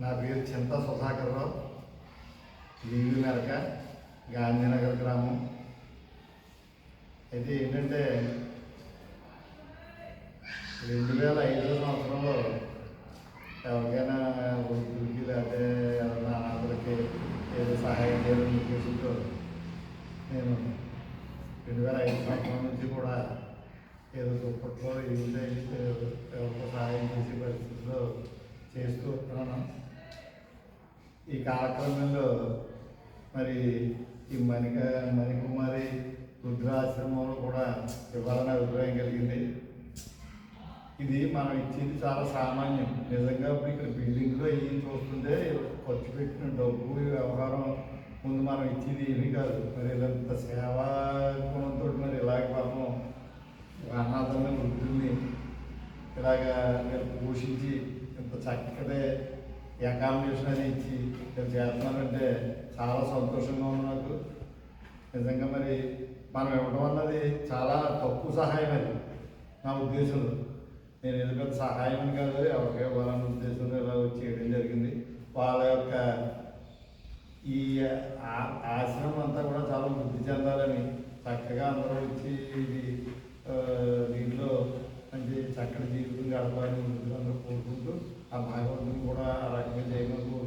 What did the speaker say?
నా పేరు చింత సుధాకర్రావు వీధి మెరక గాంధీనగర్ గ్రామం. అయితే ఏంటంటే రెండు వేల ఐదో సంవత్సరంలో ఎవరికైనా వృద్ధులకి లేకపోతే ఎవరైనా అనాథలకి ఏదో సహాయం చేయాలని ఉద్దేశంతో నేను రెండు వేల ఐదు సంవత్సరం నుంచి కూడా ఏదో దుప్పట్లో ఏదో ఎవరికో సహాయం చేసే పరిస్థితిలో చేస్తూ వస్తున్నాను. ఈ కాలక్రమంలో మరి ఈ మణిక మణికుమారి రుద్రాశ్రమంలో కూడా ఇవ్వాలని అభిప్రాయం కలిగింది. ఇది మనం ఇచ్చేది చాలా సామాన్యం. నిజంగా ఇప్పుడు ఇక్కడ బిల్డింగ్లో ఏం చూస్తుంటే ఖర్చు పెట్టిన డబ్బు వ్యవహారం ముందు మనం ఇచ్చేది ఏమీ కాదు. మరి ఇలాంత సేవా గుణంతో మరి ఇలాగ పాపం అనాథమైన వృద్ధుల్ని ఇలాగా మీరు పోషించి ఇంత చక్కటి అకామిడేషన్ అది ఇచ్చి మీరు చేస్తున్నారంటే చాలా సంతోషంగా ఉంది నాకు. నిజంగా మరి మనం ఇవ్వడం అన్నది చాలా తక్కువ సహాయం అది నా ఉద్దేశంలో. నేను ఏదో పెద్ద సహాయం అని కాదు ఎవరికే ఇవ్వాలన్న ఉద్దేశంలో ఇలా చేయడం జరిగింది. వాళ్ళ యొక్క ఈ ఆ- ఆశ్రమం అంతా కూడా చాలా వృద్ధి చెందాలని చక్కగా అందరూ వచ్చి ఇది దీనిలో మంచి చక్కటి జీవితం గడపాలని అందరూ కోరుకుంటూ ఆ మహవాణం కూడా name of.